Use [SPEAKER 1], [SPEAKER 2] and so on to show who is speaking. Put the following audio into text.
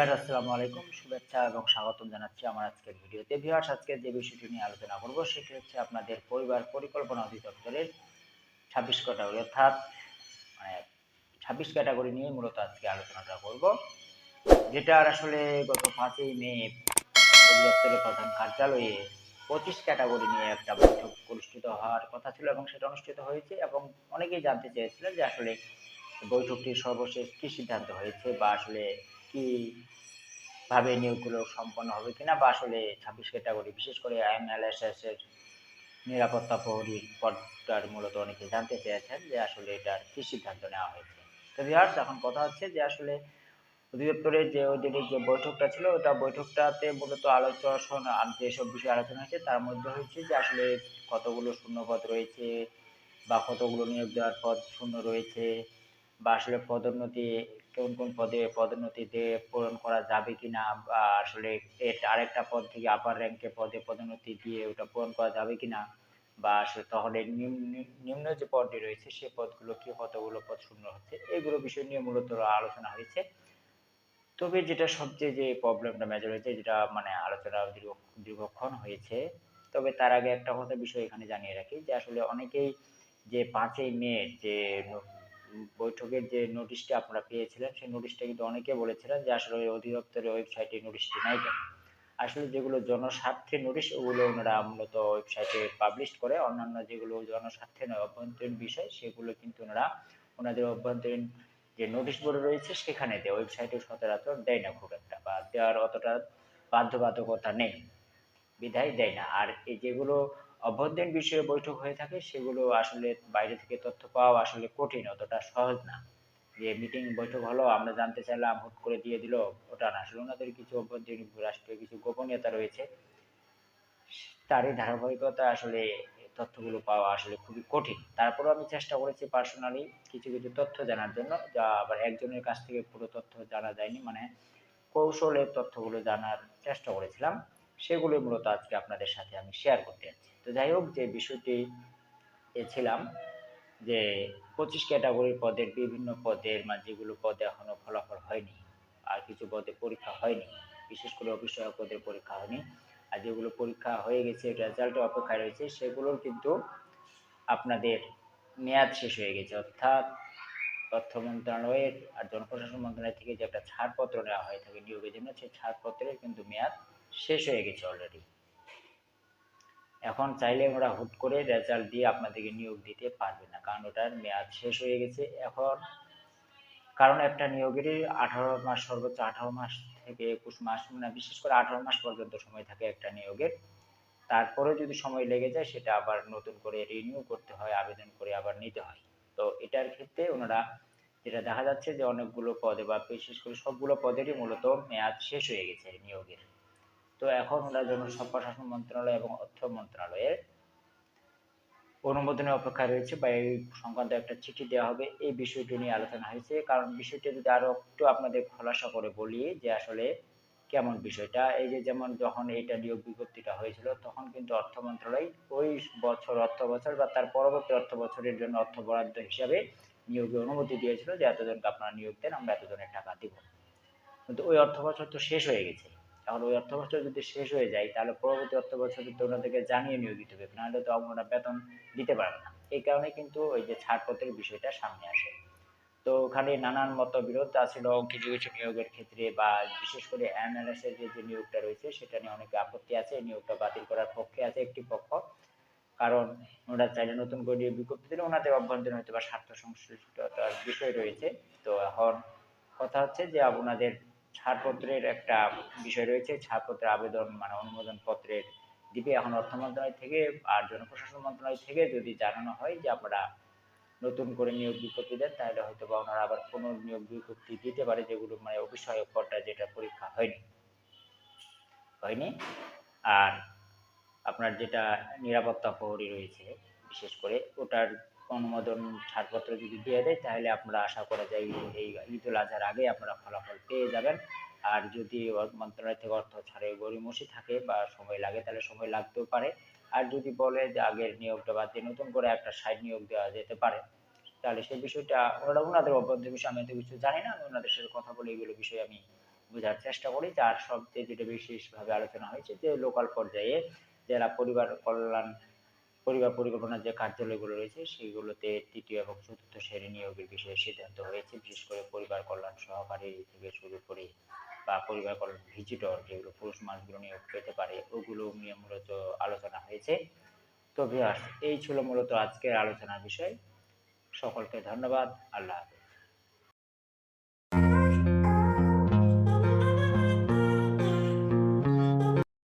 [SPEAKER 1] Viewers, আসসালামু আলাইকুম, শুভেচ্ছা এবং স্বাগতম জানাচ্ছি আমার আজকের ভিডিওতে। ভিউয়ার্স, আজকে যে বিষয়টি নিয়ে আলোচনা করব, সেটি হচ্ছে আপনাদের পরিবার পরিকল্পনা অধিদপ্তরের ছাব্বিশ ক্যাটাগরি, অর্থাৎ মানে ছাব্বিশ ক্যাটাগরি নিয়ে মূলত আজকে আলোচনাটা করব, যেটার আসলে গত পাঁচই মে অধিদপ্তরের প্রধান কার্যালয়ে পঁচিশ ক্যাটাগরি নিয়ে একটা বৈঠক অনুষ্ঠিত হওয়ার কথা ছিল এবং সেটা অনুষ্ঠিত হয়েছে এবং অনেকেই জানতে চেয়েছিলেন যে আসলে বৈঠকটির সর্বশেষ কী সিদ্ধান্ত হয়েছে বা আসলে কি ভাবে নিয়োগগুলো সম্পন্ন হবে কিনা বা আসলে ছাব্বিশ ক্যাটাগরি বিশেষ করে এমএলএসএস এর নিরাপত্তা প্রহরীর পদটার মূলত অনেকে জানতে চেয়েছেন যে আসলে এটার কি সিদ্ধান্ত নেওয়া হয়েছে। তো ভিউয়ার্স এখন কথা হচ্ছে যে আসলে অধিদপ্তরের যে ওদের যে বৈঠকটা ছিল, ওটা বৈঠকটাতে মূলত আলোচনা, যেসব বিষয়ে আলোচনা হয়েছে তার মধ্যে হচ্ছে যে আসলে কতগুলো শূন্যপদ রয়েছে বা কতগুলো নিয়োগ দেওয়ার পদ শূন্য রয়েছে বা আসলে পদোন্নতি কোন কোন পদে পদোন্নতি দিয়ে পূরণ করা যাবে কিনা বা আসলে এর আরেকটা পদ থেকে আপার র্যাঙ্কে পদে পদোন্নতি দিয়ে ওটা পূরণ করা যাবে কিনা বা আসলে তাহলে নিম্ন যে পদটি রয়েছে সেই পদগুলো কি কতগুলো পদ শূন্য হচ্ছে, এগুলো বিষয় নিয়ে মূলত আলোচনা হয়েছে। তবে যেটা সবচেয়ে যে প্রবলেমটা মেজর হয়েছে, যেটা মানে আলোচনা দীর্ঘ, দীর্ঘক্ষণ হয়েছে, তবে তার আগে একটা কথা বিষয় এখানে জানিয়ে রাখি যে আসলে অনেকেই যে পাঁচই মে যে বৈঠকের যে নোটিশটা আপনারা পেয়েছিলেন, সেই নোটিশটা কিন্তু অনেকে বলেছিলেন যে আসলে ওই অধিদপ্তরের ওয়েবসাইটে নোটিশটি নাই কেন আসলে যেগুলো জনস্বার্থে নোটিশ, ওগুলো ওনারা মূলত ওয়েবসাইটে পাবলিশ করে। অন্যান্য যেগুলো জনস্বার্থে নয়, অভ্যন্তরীণ বিষয়, সেগুলো কিন্তু ওনারা ওনাদের অভ্যন্তরীণ যে নোটিশ বোর্ড রয়েছে, সেখানে দেয়। ওয়েবসাইটে সচরাচর দেয় না খুব একটা বা দেওয়ার অতটা বাধ্যবাধকতা নেই, বিধায় দেয় না। আর এই যেগুলো অভ্যন্তরীণ বিষয়ে বৈঠক হয়ে থাকে, সেগুলো আসলে বাইরে থেকে তথ্য পাওয়া আসলে কঠিন, অতটা সহজ না। যে মিটিং বৈঠক হলো, আমরা জানতে চাইলাম, হুট করে দিয়ে দিল, ওটা না। আসলে ওনাদের কিছু অভ্যন্তরীণ রাষ্ট্রীয় কিছু গোপনীয়তা রয়েছে। তারই ধারাবাহিকতা আসলে তথ্যগুলো পাওয়া আসলে খুবই কঠিন। তারপরেও আমি চেষ্টা করেছি পার্সোনালি কিছু কিছু তথ্য জানার জন্য, যা আবার একজনের কাছ থেকে পুরো তথ্য জানা যায়নি মানে কৌশলের তথ্যগুলো জানার চেষ্টা করেছিলাম। সেগুলো মূলত আজকে আপনাদের সাথে আমি শেয়ার করতে যাচ্ছি। যাই হোক যে বিষয়টি ছিলাম যে পঁচিশ ক্যাটাগরির পদের, বিভিন্ন পদের মানে যেগুলো পদে এখনও ফলাফল হয়নি আর কিছু পদে পরীক্ষা হয়নি, বিশেষ করে অফিস অফিসসহায়ক পদের পরীক্ষা হয়নি। আর যেগুলো পরীক্ষা হয়ে গেছে রেজাল্টের অপেক্ষায় রয়েছে, সেগুলোর কিন্তু আপনাদের মেয়াদ শেষ হয়ে গেছে। অর্থাৎ তথ্য মন্ত্রণালয়ের আর জনপ্রশাসন মন্ত্রণালয় থেকে যে একটা ছাড়পত্র নেওয়া হয়ে থাকে নিয়োগের জন্য, সেই ছাড়পত্রের কিন্তু মেয়াদ শেষ হয়ে গেছে অলরেডি এখন চাইলে ওরা হুট করে রেজাল্ট দিয়ে আপনাদেরকে নিয়োগ দিতে পারবে না, কারণ ওটার মেয়াদ শেষ হয়ে গেছে। এখন কারণ একটা নিয়োগেরই আঠারো মাস, সর্বোচ্চ আঠারো মাস থেকে একুশ মাস মানে বিশেষ করে আঠারো মাস পর্যন্ত সময় থাকে একটা নিয়োগের। তারপরে যদি সময় লেগে যায়, সেটা আবার নতুন করে রিনিউ করতে হয়, আবেদন করে আবার নিতে হয়। তো এটার ক্ষেত্রে ওনারা যেটা দেখা যাচ্ছে যে অনেকগুলো পদে বা বিশেষ করে সবগুলো পদেরই মূলত মেয়াদ শেষ হয়ে গেছে নিয়োগের। তো এখন ওরা জনপ্রশাসন মন্ত্রণালয় এবং অর্থ মন্ত্রণালয়ের অনুমোদনের অপেক্ষায় রয়েছে বা এই সংক্রান্ত একটা চিঠি দেওয়া হবে। এই বিষয়টি নিয়ে আলোচনা হয়েছে। কারণ বিষয়টি যদি আরও একটু আপনাদের খোলাসা করে বলি যে আসলে কেমন বিষয়টা, এই যে যেমন যখন এইটা নিয়োগ বিজ্ঞপ্তিটা হয়েছিল, তখন কিন্তু অর্থ মন্ত্রণালয় ওই বছর, অর্থ বছর বা তার পরবর্তী অর্থ বছরের জন্য অর্থ বরাদ্দ হিসাবে নিয়োগের অনুমতি দিয়েছিল যে এতজনকে আপনারা নিয়োগ দেন, আমরা এতজনের টাকা দিব। কিন্তু ওই অর্থ বছর তো শেষ হয়ে গেছে। এখন ওই অর্থ বছর যদি শেষ হয়ে যায়, তাহলে পরবর্তী অর্থ বছর তো ওনাদেরকে জানিয়ে নিয়োগ দিতে হবে নাহলে তো ওনারা বেতন দিতে পারবে না। এই কারণে কিন্তু ওই যে ছাড়পত্রের বিষয়টা সামনে আসে। তো ওখানে নানান মত বিরোধ আছিল, কিছু কিছু নিয়োগের ক্ষেত্রে বা বিশেষ করে এমএলএস এর যে যে নিয়োগটা রয়েছে, সেটা নিয়ে অনেক আপত্তি আছে এই নিয়োগটা বাতিল করার পক্ষে আছে একটি পক্ষ। কারণ ওনারা চাইলে নতুন করে বিজ্ঞপ্তি দিলে ওনাদের অভ্যন্তরীণ হয়তো বা স্বার্থ সংশ্লিষ্টতার বিষয় রয়েছে। তো এখন কথা হচ্ছে যে আপনাদের ছাড়পত্রের একটা বিষয় রয়েছে। ছাড়পত্রের আবেদন মানে অনুমোদন পত্রের দিবে এখন অর্থ মন্ত্রণালয় থেকে আর জনপ্রশাসন মন্ত্রণালয় থেকে যদি জানানো হয় যে আপনারা নতুন করে নিয়োগ বিজ্ঞপ্তি দেন, তাহলে হয়তো বা ওনারা আবার পুনর নিয়োগ বিজ্ঞপ্তি দিতে পারে যেগুলো মানে অবিষয়ক পর্যায়ে যেটা পরীক্ষা হয়নি। হয়নি। আর আপনার যেটা নিরাপত্তা প্রহরী রয়েছে বিশেষ করে ওটার অনুমোদন ছাড়পত্র যদি দিয়ে দেয়, তাহলে আপনারা আশা করা যায় এই ঈদ উল আজহার আগে আপনারা ফলাফল পেয়ে যাবেন। আর যদি মন্ত্রণালয় থেকে অর্থ ছাড়ে গরিমসি থাকে বা সময় লাগে, তাহলে সময় লাগতেও পারে। আর যদি বলে যে আগের নিয়োগটা বাদ দিয়ে নতুন করে একটা সাইড নিয়োগ দেওয়া যেতে পারে, তাহলে সেই বিষয়টা ওনারা, ওনাদের অভ্যন্তরীণ বিষয়ে, আমি এত কিছু জানি না, আমি ওনাদের সাথে কথা বলে এগুলো বিষয়ে আমি বোঝার চেষ্টা করি। যার সবচেয়ে যেটা বিশেষভাবে আলোচনা হয়েছে যে লোকাল পর্যায়ে যারা পরিবার কল্যাণ পরিবার পরিকল্পনার যে কার্যালয়গুলো রয়েছে, সেগুলোতে তৃতীয় এবং চতুর্থ শ্রেণি নিয়োগের বিষয়ে সিদ্ধান্ত হয়েছে। বিশেষ করে পরিবার কল্যাণ সহকারী থেকে শুরু করে বা পরিবার কল্যাণ ভিজিটর যেগুলো পুরুষ মানুষগুলো নিয়োগ পেতে পারে, ওগুলো নিয়ে মূলত আলোচনা হয়েছে। তো ভিউয়ার্স এই ছিল মূলত আজকের আলোচনার বিষয়। সকলকে ধন্যবাদ। আল্লাহ হাফেজ।